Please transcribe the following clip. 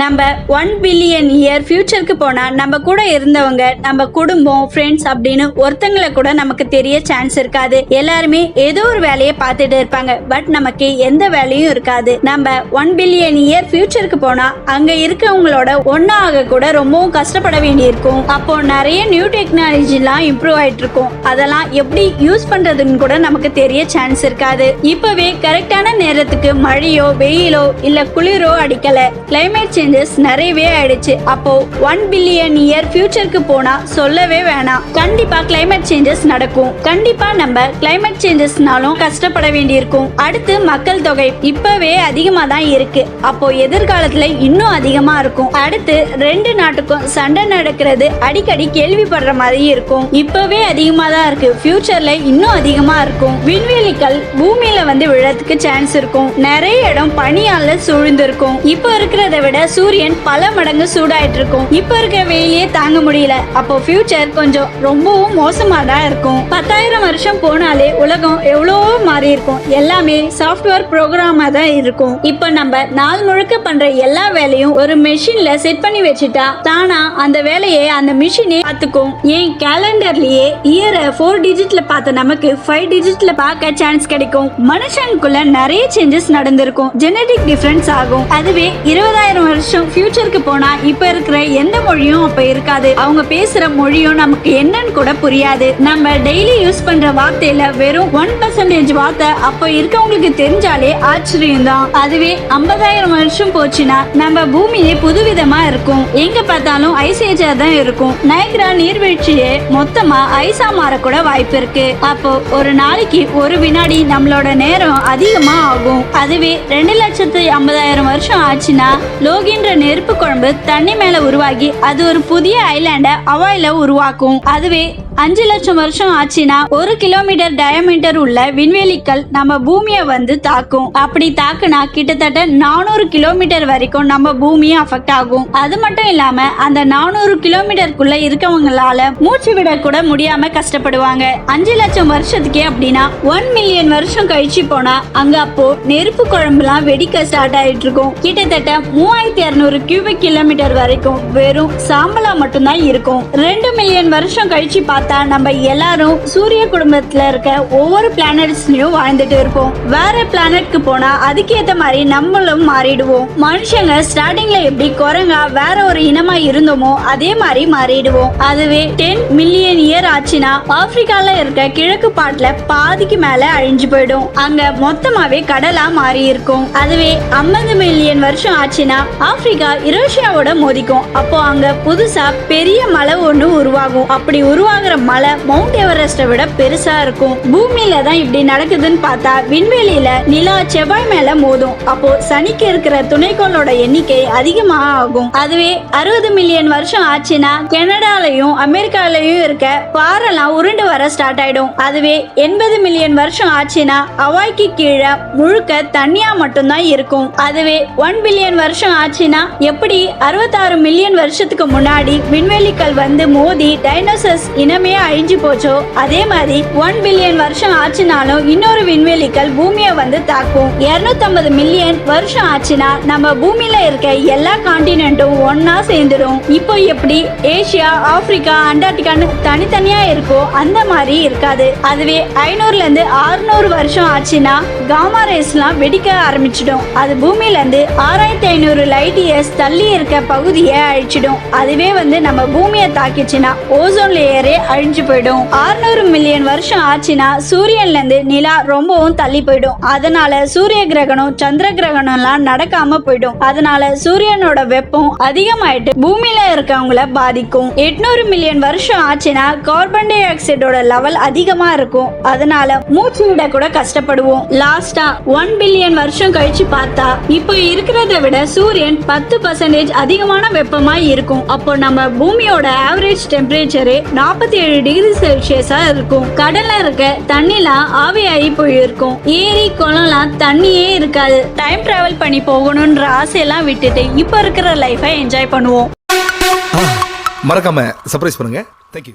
நம்ம one billion year ஃபியூச்சருக்கு போனால் நம்ம கூட இருந்தவங்க நம்ம குடும்பம் ஃப்ரெண்ட்ஸ் அப்படின்னு ஒருத்தங்களை கூட நமக்கு தெரிய சான்ஸ் இருக்காது. எல்லாருமே ஏதோ ஒரு வேலையை பார்த்துட்டு இருப்பாங்க. பட் நமக்கு எந்த வேலையும் இருக்காது. நம்ம ஒன் பில்லியன் இயர் ஃபியூச்சருக்கு போனால் அங்கே இருக்கவங்களோட ஒன்றாக கூட ரொம்பவும் கஷ்டப்பட வேண்டியிருக்கும். அப்போ நிறைய நியூ டெக்னாலஜிலாம் இம்ப்ரூவ் ஆகிட்டு இருக்கும் அதெல்லாம் எப்படி யூஸ் பண்ணுறதுன்னு கூட நமக்கு தெரிய சான்ஸ் இருக்காது. இப்போவே கரெக்டான நேரத்துக்கு மழையோ வெயிலோ இல்லை குளிரோ அடிக்கலை. கிளைமேட் சேஞ்சஸ் நிறையவே ஆயிடுச்சு. அப்போ ஒன் பில்லியன் இயர் ஃபியூச்சருக்கு போனா சொல்லவே வேணாம். கண்டிப்பா கிளைமேட் சேஞ்சஸ் நடக்கும். கண்டிப்பா நம்ம கிளைமேட் சேஞ்சஸ்னாலும் கஷ்டப்பட வேண்டியிருக்கும். அடுத்து மக்கள் தொகை இப்பவே அதிகமா தான் இருக்கு. அப்போ எதிர்காலத்துல இன்னும் அதிகமா இருக்கும். அடுத்து ரெண்டு நாட்டுக்கும் சண்டை நடக்கிறது அடிக்கடி கேள்விப்படுற மாதிரி இருக்கும். இப்பவே அதிகமா தான் இருக்கு. ஃபியூச்சர்ல இன்னும் அதிகமா இருக்கும். விண்வெளிகள் பூமியில வந்து விழறதுக்கு சான்ஸ் இருக்கும். நிறைய இடம் பனியால சூழ்ந்திருக்கும். இப்போ இருக்கிறத விட சூரியன் பல மடங்கு சூடாயிட்டு இருக்கும் இப்போ இருக்க வெயிலே தாங்க முடியல. அப்போ ஃபியூச்சர் கொஞ்சம் ரொம்பவும் மோசமா தான் இருக்கும். பத்தாயிரம் வருஷம் போனாலே உலகம் எவ்வளவோ மாறி இருக்கும். எல்லாமே சாஃப்ட்வேர் ப்ரோக்ராமா தான் இருக்கும். இப்போ நம்ம நாள் முழுக்க பண்ற எல்லா வேலையும் ஒரு மெஷின்ல செட் பண்ணி வச்சுட்டா தானா அந்த வேலையை அந்த மிஷினே பார்த்துக்கும். ஏன் கேலண்டர்லயே இயரை ஃபோர் டிஜிட்ல பார்த்த நமக்கு ஃபைவ் டிஜிட்ல பார்க்க சான்ஸ் கிடைக்கும். மனுஷனுக்குள்ள நிறைய சேஞ்சஸ் நடந்திருக்கும். ஜெனடிக் டிஃபரன்ஸ் ஆகும். அதுவே இருபதாயிரம் வருஷம் ஃபியூச்சருக்கு போனா இப்ப இருக்கிற எந்த மொழியும் அப்ப இருக்காது. அவங்க பேசுற மொழியும் நமக்கு என்னன்னு கூட புரியாது. நம்ம டெய்லி யூஸ் பண்ற வார்த்தையில வெறும் ஒன் பர்சன்டேஜ் வார்த்தை அப்ப இருக்கவங்களுக்கு தெரிஞ்சாலே ஆச்சரியம் தான் அதுவே ஐம்பதாயிரம் வருஷம் போச்சுன்னா நம்ம பூமியே புதுவிதமா இருக்கும். எங்க பார்த்தாலும் ஐஸ் ஏஜா தான் இருக்கும். நயக்ரா நீர்வீழ்ச்சியே மொத்தமா ஐஸா மாறக்கூட வாய்ப்பு இருக்கு. அப்போ ஒரு நாளைக்கு ஒரு வினாடி நம்மளோட நேரம் அதிகமா ஆகும். அதுவே ரெண்டு லட்சத்து ஐம்பதாயிரம் வருஷம் ஆச்சுன்னா போகின்ற நெருப்பு குழம்பு தண்ணி மேல உருவாகி அது ஒரு புதிய ஐலாண்ட அவாயில உருவாக்கும். அதுவே அஞ்சு லட்சம் வருஷம் ஆச்சுன்னா ஒரு கிலோமீட்டர் டயமீட்டர் உள்ள விண்வெளிக்கல் நம்ம பூமியை வந்து தாக்கும். அப்படி தாக்குனா கிட்டத்தட்ட நானூறு கிலோமீட்டர் வரைக்கும் நம்ம பூமியும் அஃபெக்ட் ஆகும். அது மட்டும் இல்லாம அந்த நானூறு கிலோமீட்டருக்குள்ள இருக்கவங்களால மூச்சு விட கூட முடியாம கஷ்டப்படுவாங்க. அஞ்சு லட்சம் வருஷத்துக்கே அப்படின்னா ஒன் மில்லியன் வருஷம் கழிச்சு போனா அங்க அப்போ நெருப்பு குழம்புலாம் வெடிக்க ஸ்டார்ட் ஆயிட்டு இருக்கும். கிட்டத்தட்ட மூவாயிரத்தி இருநூறு கியூபிக் கிலோமீட்டர் வரைக்கும் வெறும் சாம்பலா மட்டும்தான் இருக்கும். ரெண்டு மில்லியன் வருஷம் கழிச்சு பார்த்தா நம்ம எல்லாரும் சூரிய குடும்பத்துல இருக்க ஒவ்வொரு பிளானட்ஸ்லயும் வாழ்ந்துட்டு இருப்போம். வேற பிளானட்க்கு போனா அதுக்கேத்த மாதிரி நம்மளும் மாறிடுவோம். மனுஷங்க ஸ்டார்டிங்ல எப்படி குரங்கா வேற ஒரு இனமா இருந்தோமோ அதே மாதிரி மாறிடுவோம். அதுவே டென் மில்லியன் இயர் ஆச்சுன்னா ஆப்பிரிக்கால இருக்க கிழக்கு பாட்டுல பாதிக்கு மேல அழிஞ்சு போயிடும். அங்க மொத்தமாவே கடலா மாறி இருக்கும். அதுவே ஐம்பது மில்லியன் வருஷம் ஆச்சுன்னா ஆப்பிரிக்கா யுரேஷியாவோட மோதிக்கும். அப்போ அங்க புதுசா பெரிய மலை ஒண்ணு உருவாகும். அப்படி உருவாகிற மலை மவுண்ட் எவரெஸ்ட்டை விட பெருசா இருக்கும். பூமியில தான் இப்படி நடக்குதுன்னு பார்த்தா விண்வெளியில நிலா செவ்வாய் மேல மோதும். அப்போ சனிக்கு இருக்கிற துணைக்கோளோட எண்ணிக்கை அதிகமாக ஆகும். அதுவே அறுபது மில்லியன் வருஷம் ஆச்சுன்னா கனடாலையும் அமெரிக்காலையும் இருக்க பாறைலாம் உருண்டு வர ஸ்டார்ட் ஆயிடும். அதுவே எண்பது மில்லியன் வருஷம் ஆச்சுன்னா அவாய்க்கு கீழே முழுக்க தண்ணியா மட்டும்தான் இருக்கும். அதுவே ஒன் பில்லியன் வருஷம் ஆச்சுன்னா எப்படி அறுபத்தாறு மில்லியன் வருஷத்துக்கு முன்னாடி விண்வெளிக்கல் வந்து மோதி டைனோசர்ஸ் இனமே அழிஞ்சு போச்சோ? அதே மாதிரி ஒன் பில்லியன் வருஷம் ஆச்சுனாலும் இன்னொரு விண்வெளிகள் பூமியை வந்து தாக்கும். 250 மில்லியன் வருஷம் ஆச்சுன்னா நம்ம பூமியில இருக்க எல்லா காண்டினென்ட்டும் ஒன்னா சேர்ந்துடும் இப்போ எப்படி ஏசியா ஆப்பிரிக்கா அண்டார்டிகான்னு தனித்தனியா இருக்கோ அந்த மாதிரி இருக்காது. அதுவே ஐநூறுல இருந்து அறுநூறு வருஷம் ஆச்சுன்னா காமா ரேஸ்லாம் வெடிக்க ஆரம்பிச்சிடும். அது பூமியில இருந்து ஆறாயிரத்தி ஐநூறு லைட் இயர்ஸ் தள்ளி இருக்க பகுதியை அழிச்சிடும். அதுவே வந்து நம்ம பூமியை தாக்கிச்சுன்னா ஓசோன் லேயரே அழிஞ்சு போயிடும். 600 மில்லியன் வருஷம் ஆச்சுன்னா சூரியன்ல இருந்து நிலா ரொம்பவும் தள்ளி போயிடும். அதனால சூரிய கிரகணம் சந்திர கிரகணம்லாம் நடக்காம போயிடும். அதனால சூரியனோட வெப்பம் அதிகமாயிட்டு பூமியில இருக்கவங்கள பாதிக்கும். எட்நூறு மில்லியன் வருஷம் ஆச்சுன்னா கார்பன் டை ஆக்சைடோட லெவல் அதிகமா இருக்கும். அதனால மூச்சு விட கூட கஷ்டப்படுவோம். லாஸ்டா ஒன் பில்லியன் வருஷம் கழிச்சு பார்த்தா இப்போ இருக்கிறத விட சூரியன் பத்து பர்சன்டேஜ் அதிகமான வெப்பமா இருக்கும். அப்போ நம்ம பூமியோட ஆவரேஜ் டெம்பரேச்சரே நாற்பத்தி ஏழு டிகிரி செல்சியஸா இருக்கும். கடல்ல இருக்க தண்ணிலாம் ஆவியாகி போயிருக்கும். ஏரி குளம்லாம் தண்ணியே இருக்காது. டைம் டிராவல் பண்ணி போகணுன்ற ஆசையெல்லாம் விட்டுட்டு இப்போ இருக்கிற லைஃபை என்ஜாய் பண்ணுவோம். மறக்காம சர்ப்ரைஸ் பண்ணுங்க. தேங்க்யூ